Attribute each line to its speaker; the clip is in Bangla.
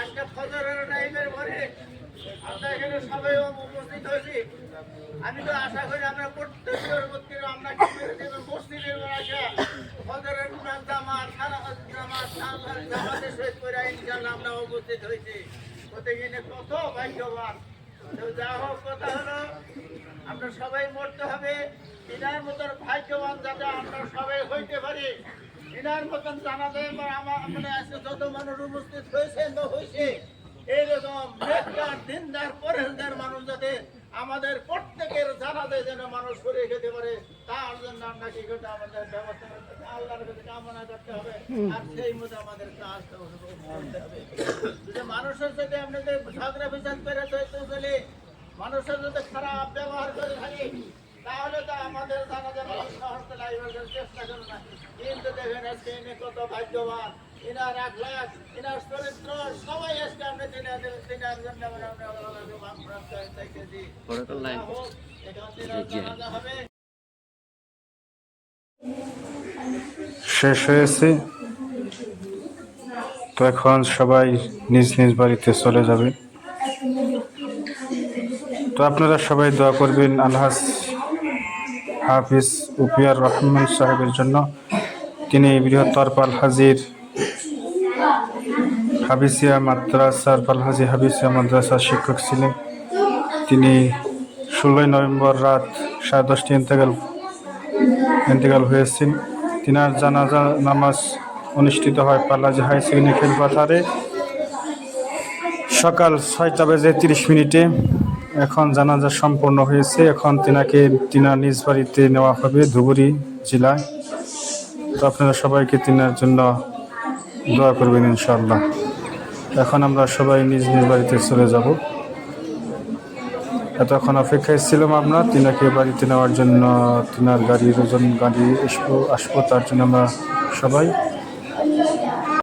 Speaker 1: আজকে ফজরের টাইমের পরে আমরা এখানে সবাই উপস্থিত হয়েছি আমি তো আশা করি আমরা প্রত্যেকের মধ্যে আমরা মসজিদের ফজরের কুরআন জামাত আমরা উপস্থিত হয়েছি প্রত্যেকদিনে কত ভাগ্যবান যা হোক কথা আমরা সবাই মরতে হবে। ইনার মতন ভাগ্যবান যাতে আমরা সবাই হইতে পারি। ইনার মতন জানাতে বা আমার মানে আজকে যত মানুষ উপস্থিত হয়েছেন বা হয়েছে এইরকম নেককার দিনদার মানুষ যাতে আমাদের প্রত্যেকের জানাতে যেন মানুষ খেতে পারে তার জন্য আমরা কি করতে আমাদের ব্যবস্থা করতে আল্লাহর কাছে কামনা করতে হবে আর সেই মতো আমাদের কাজ করতে হবে। যদি মানুষের সাথে আপনাদের ঝগড়া বিচার করে তো চলে মানুষের সাথে খারাপ ব্যবহার করে থাকি তাহলে তো আমাদের জানা যাবে শহরতে লাগবে চেষ্টা করে না। কিন্তু
Speaker 2: শেষ হয়েছে। তো এখন সবাই নিজ নিজ বাড়িতে চলে যাবে। তো আপনারা সবাই দোয়া করবেন আলহাজ হাফিজ উপিয়ার রহমান সাহেবের জন্য। তিনি বৃহত্তর পাল হাজির হাবিসিয়া মাদ্রাসার পালহাজি হাবিসিয়া মাদ্রাসার শিক্ষক ছিলেন। তিনি ষোলোই নভেম্বর রাত সাড়ে দশটি ইন্তেকাল ইন্তেকাল হয়েছেন। তিনার জানাজা নামাজ অনুষ্ঠিত হয় পাল্লাজি হাই সেকেন্ডারি খেলপাথারে। সকাল ছয়টা বেজে তিরিশ মিনিটে এখন জানাজা সম্পূর্ণ হয়েছে। এখন তিনাকে, তিনার নিজ বাড়িতে নেওয়া হবে ধুবুরি জেলায়। তো আপনারা সবাইকে তিনার জন্য দোয়া করবেন ইনশাল্লাহ এখন আমরা সবাই নিজ নিজ বাড়িতে চলে যাব। এতক্ষণ অপেক্ষায় ছিলাম আমরা, তিনাকে বাড়িতে নেওয়ার জন্য, তিনার গাড়ির ওজন গাড়ি আসব আসব, তার জন্য আমরা সবাই।